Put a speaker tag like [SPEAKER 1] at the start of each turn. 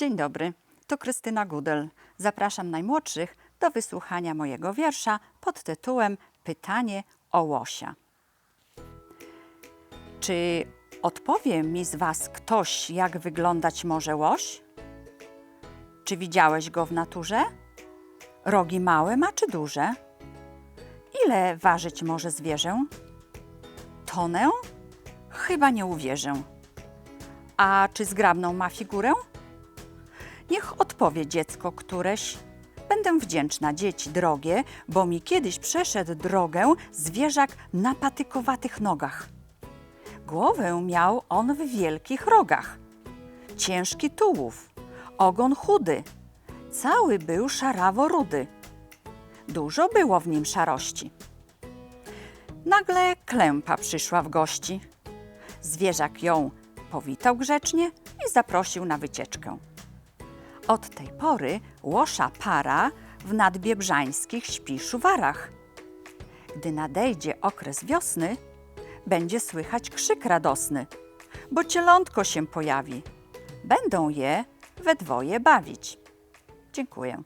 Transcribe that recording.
[SPEAKER 1] Dzień dobry, tu Krystyna Gudel. Zapraszam najmłodszych do wysłuchania mojego wiersza pod tytułem Pytanie o łosia. Czy odpowie mi z Was ktoś, jak wyglądać może łoś? Czy widziałeś go w naturze? Rogi małe ma czy duże? Ile ważyć może zwierzę? Tonę? Chyba nie uwierzę. A czy zgrabną ma figurę? Niech odpowie dziecko któreś. Będę wdzięczna, dzieci drogie, bo mi kiedyś przeszedł drogę zwierzak na patykowatych nogach. Głowę miał on w wielkich rogach, ciężki tułów, ogon chudy, cały był szarawo-rudy. Dużo było w nim szarości. Nagle klępa przyszła w gości. Zwierzak ją powitał grzecznie i zaprosił na wycieczkę. Od tej pory łosza para w nadbiebrzańskich śpi szuwarach. Gdy nadejdzie okres wiosny, będzie słychać krzyk radosny, bo cielątko się pojawi. Będą je we dwoje bawić. Dziękuję.